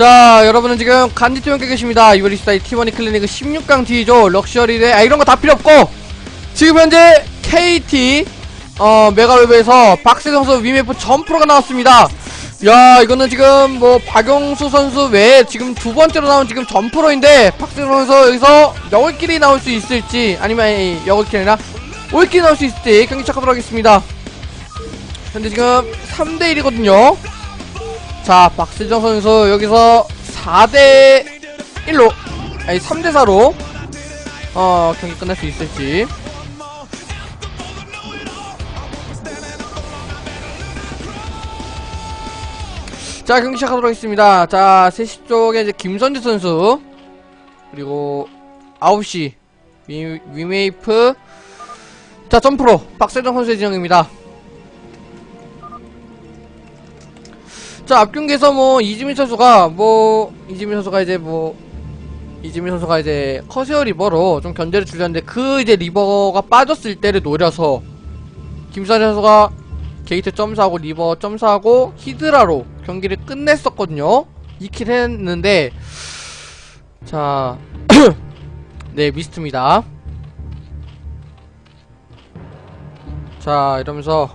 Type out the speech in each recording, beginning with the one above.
자 여러분은 지금 간디토 형께 계십니다. 이버리스타의 T1이 클리닉 16강 뒤죠. 럭셔리대 아 이런거 다 필요 없고. 지금 현재 KT 어 메가웹에서 박세성 선수 위메프 점프로가 나왔습니다. 야 이거는 지금 뭐 박용수 선수 외에 지금 두 번째로 나온 지금 점프로인데 박세성 선수 여기서 여울끼리 나올 수 있을지 아니면 아니, 여울끼리 아니라 올끼리 나올 수 있을지 경기 시작하도록 하겠습니다. 현재 지금 3대1이거든요 자, 박세정 선수 여기서 4대 1로 아니 3대 4로 어, 경기 끝날 수 있을지. 자, 경기 시작하도록 하겠습니다. 자, 3시 쪽에 이제 김선재 선수 그리고 9시 위, 위메이프 자, 점프로 박세정 선수의 진영입니다. 자, 앞 경기에서 뭐, 이지민 선수가, 뭐, 이지민 선수가 이제 뭐, 이지민 선수가 이제 커세어 리버로 좀 견제를 주려는데 그 이제 리버가 빠졌을 때를 노려서 김선희 선수가 게이트 점사하고 리버 점사하고 히드라로 경기를 끝냈었거든요. 2킬 했는데, 자, 네, 미스트입니다. 자, 이러면서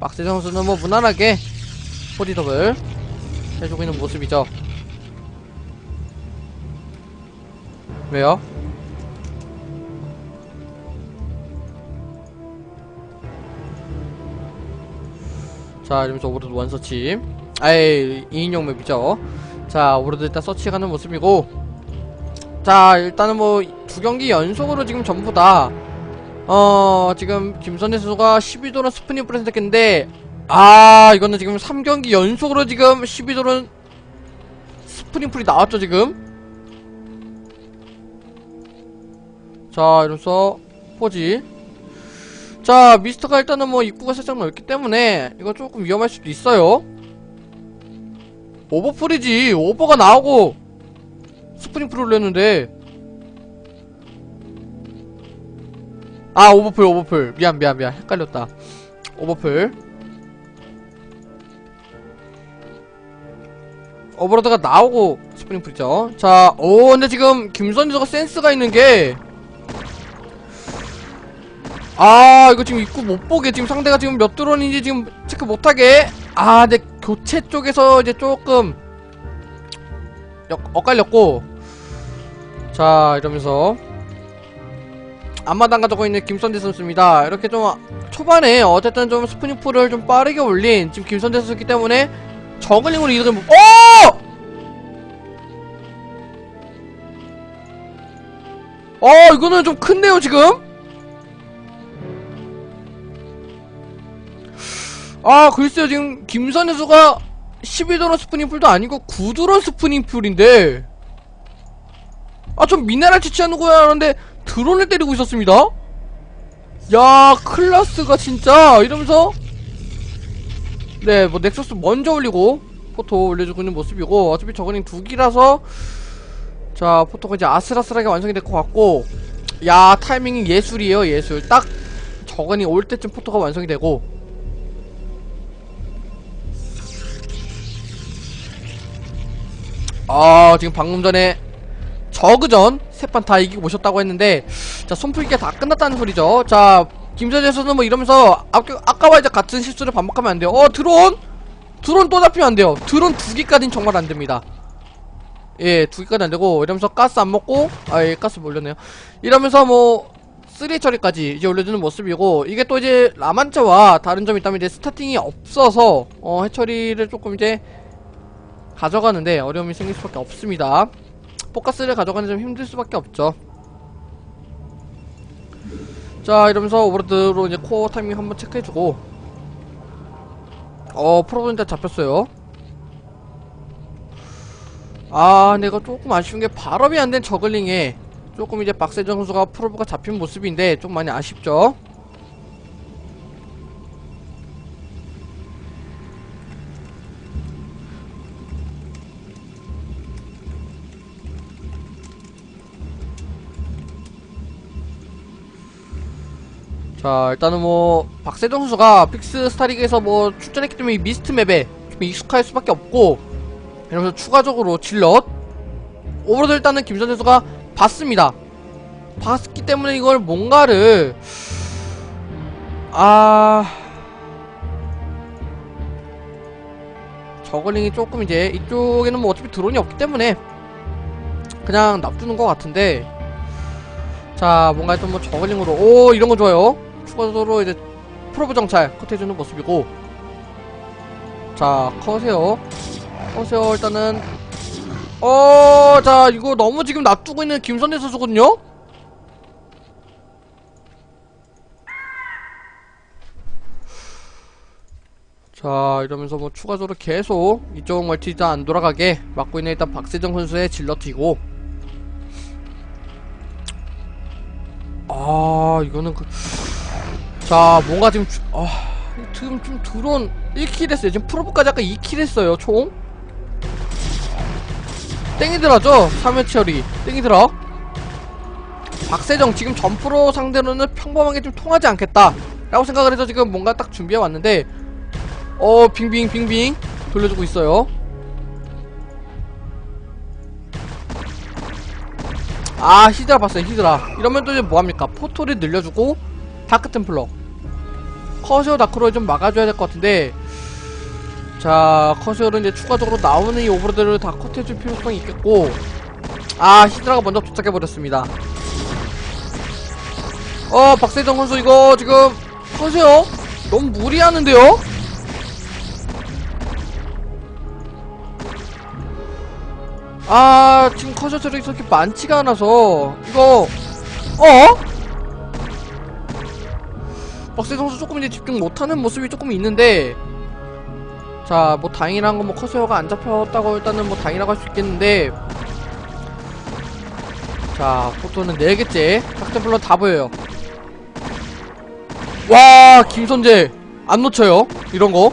박세 선수는 뭐 무난하게 포디더블 해주고 있는 모습이죠. 왜요? 자, 이러면서 오버로드 원 서치. 아이, 2인용 맵이죠. 자, 오버로드 일단 서치하는 모습이고. 자, 일단은 뭐, 두 경기 연속으로 지금 전부 다, 어, 지금 김선재 선수가 12도는 스프닝프를 선택했는데, 아 이거는 지금 3경기 연속으로 지금 12도는 스프링풀이 나왔죠 지금? 자 이러면서 포지. 자 미스터가 일단은 뭐 입구가 살짝 넓기 때문에 이거 조금 위험할 수도 있어요. 오버풀이지. 오버가 나오고 스프링풀을 올렸는데. 아 오버풀 오버풀. 미안 미안 미안. 헷갈렸다. 오버풀 오버로드가 나오고 스프링 풀이죠. 자, 오, 근데 지금 김선주가 센스가 있는 게, 아, 이거 지금 입구 못 보게, 지금 상대가 지금 몇 드론인지 지금 체크 못 하게, 아, 근데 교체 쪽에서 이제 조금, 역, 엇갈렸고, 자, 이러면서, 앞마당 가지고 있는 김선재 선수입니다. 이렇게 좀, 초반에 어쨌든 좀 스프링풀을 좀 빠르게 올린, 지금 김선재 선수이기 때문에, 저글링으로 이득을 못, 어! 어, 이거는 좀 큰데요, 지금? 아, 글쎄요, 지금, 김선 선수가 12드론 스프닝풀도 아니고 9드론 스프닝풀인데, 아, 좀 미네랄 채취하는 거야, 하는데, 드론을 때리고 있었습니다? 야, 클라스가 진짜, 이러면서, 네, 뭐 넥서스 먼저 올리고 포토 올려주고 있는 모습이고 어차피 저거는 두 기라서 자 포토가 이제 아슬아슬하게 완성이 될 것 같고 야 타이밍이 예술이에요 예술. 딱 저건이 올 때쯤 포토가 완성이 되고 아 지금 방금 전에 저그전 세판 다 이기고 오셨다고 했는데 자 손풀기가 다 끝났다는 소리죠. 자 김선재 선수는 뭐 이러면서 아까, 아까와 이제 같은 실수를 반복하면 안 돼요. 어, 드론! 드론 또 잡히면 안 돼요. 드론 두 개까지는 정말 안 됩니다. 예, 두 개까지 안 되고, 이러면서 가스 안 먹고, 아, 예, 가스 올렸네요. 이러면서 뭐, 쓰리 처리까지 이제 올려주는 모습이고, 이게 또 이제 라만차와 다른 점이 있다면 이제 스타팅이 없어서, 어, 해처리를 조금 이제 가져가는데 어려움이 생길 수밖에 없습니다. 포커스를 가져가는 좀 힘들 수밖에 없죠. 자 이러면서 오버로드로 이제 코어 타이밍 한번 체크해주고. 어 프로브 일단 잡혔어요. 아 이거 조금 아쉬운 게 발업이 안 된 저글링에 조금 이제 박세정 선수가 프로브가 잡힌 모습인데 좀 많이 아쉽죠 자 일단은 뭐 박세정 선수가 픽스 스타리그에서 뭐 출전했기 때문에 이 미스트 맵에 좀 익숙할 수밖에 없고 이러면서 추가적으로 질럿. 오버로드 일단은 김선 선수가 봤습니다. 봤기 때문에 이걸 뭔가를 아 저글링이 조금 이제 이쪽에는 뭐 어차피 드론이 없기 때문에 그냥 납두는 것 같은데. 자 뭔가 좀뭐 저글링으로. 오 이런 거 좋아요 추가적으로 이제 프로브 정찰 컷해주는 모습이고. 자 커세요 커세요 일단은 어 자 이거 너무 지금 놔두고 있는 김선재 선수거든요? 자 이러면서 뭐 추가적으로 계속 이쪽 멀티 다안 돌아가게 막고 있는 일단 박세정 선수의 질러티고. 아 이거는 그... 자 뭔가 지금 주- 아 지금 좀 드론 1킬 했어요. 지금 프로브까지 아까 2킬 했어요 총. 땡이들하죠? 3회 처리. 땡이들어. 박세정 지금 전프로 상대로는 평범하게 좀 통하지 않겠다. 라고 생각을 해서 지금 뭔가 딱 준비해 왔는데 어 빙빙 빙빙 돌려주고 있어요. 아 히드라 봤어요 히드라. 이러면 또 이제 뭐합니까? 포토를 늘려주고 다크템플러 커세어 다크로 좀 막아줘야 될 것 같은데 자 커세어는 이제 추가적으로 나오는 이 오버로드를 다 컷해줄 필요성이 있겠고 아 히드라가 먼저 도착해버렸습니다 어 박세정 선수 이거 지금 커세어 너무 무리하는데요? 아 지금 커셔 처리 그렇게 많지가 않아서 이거 어? 박세 선수 조금 이제 집중 못하는 모습이 조금 있는데 자 뭐 다행이란 건뭐 커세어가 안 잡혔다고 일단은 뭐 다행이라고 할 수 있겠는데 자 포토는 4개째 탁템플러 다 보여요. 와 김선재 안 놓쳐요 이런거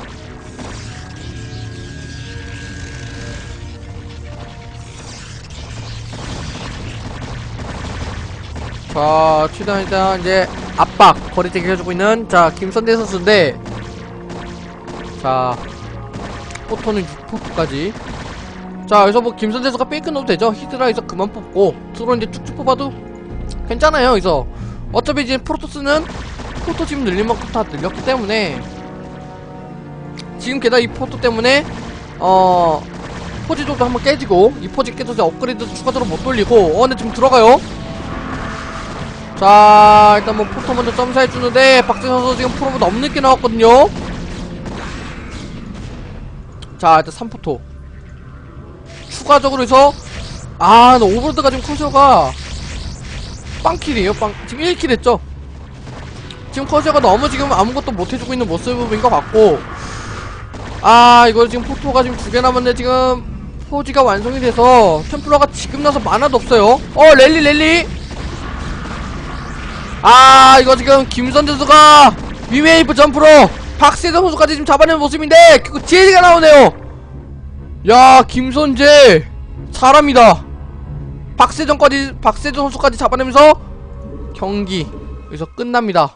자, 최대한 일단 이제 압박 거리대기 해주고 있는 자 김선대 선수인데 자 포토는 6포트까지. 자 여기서 뭐 김선대 선수가 페이크 넣어도 되죠? 히드라에서 그만 뽑고 드론 이제 쭉쭉 뽑아도 괜찮아요 여기서. 어차피 이제 프로토스는 포토 지금 늘린 만큼 다 늘렸기 때문에 지금 게다가 이 포토 때문에 어 포지도 한번 깨지고 이 포지 깨져서 업그레이드도 추가적으로 못 돌리고 어 근데 지금 들어가요 자 일단 뭐 포토 먼저 점사해주는데 박재 선수 지금 프로브 너무 늦게 나왔거든요. 자 일단 3포토. 추가적으로 해서 아나 오버로드가 지금 커셔가 빵킬이에요 빵. 지금 1킬 했죠? 지금 커셔가 너무 지금 아무것도 못해주고 있는 모습인 것 같고. 아 이거 지금 포토가 지금 두 개 남았는데 지금 포지가 완성이 돼서 템플러가 지금 나서 만화도 없어요. 어 랠리 랠리 아 이거 지금 김선재 선수가 위메이프 점프로 박세정 선수까지 지금 잡아내는 모습인데 그거 제지가 나오네요. 야 김선재 사람이다. 박세정까지 박세정 선수까지 잡아내면서 경기 여기서 끝납니다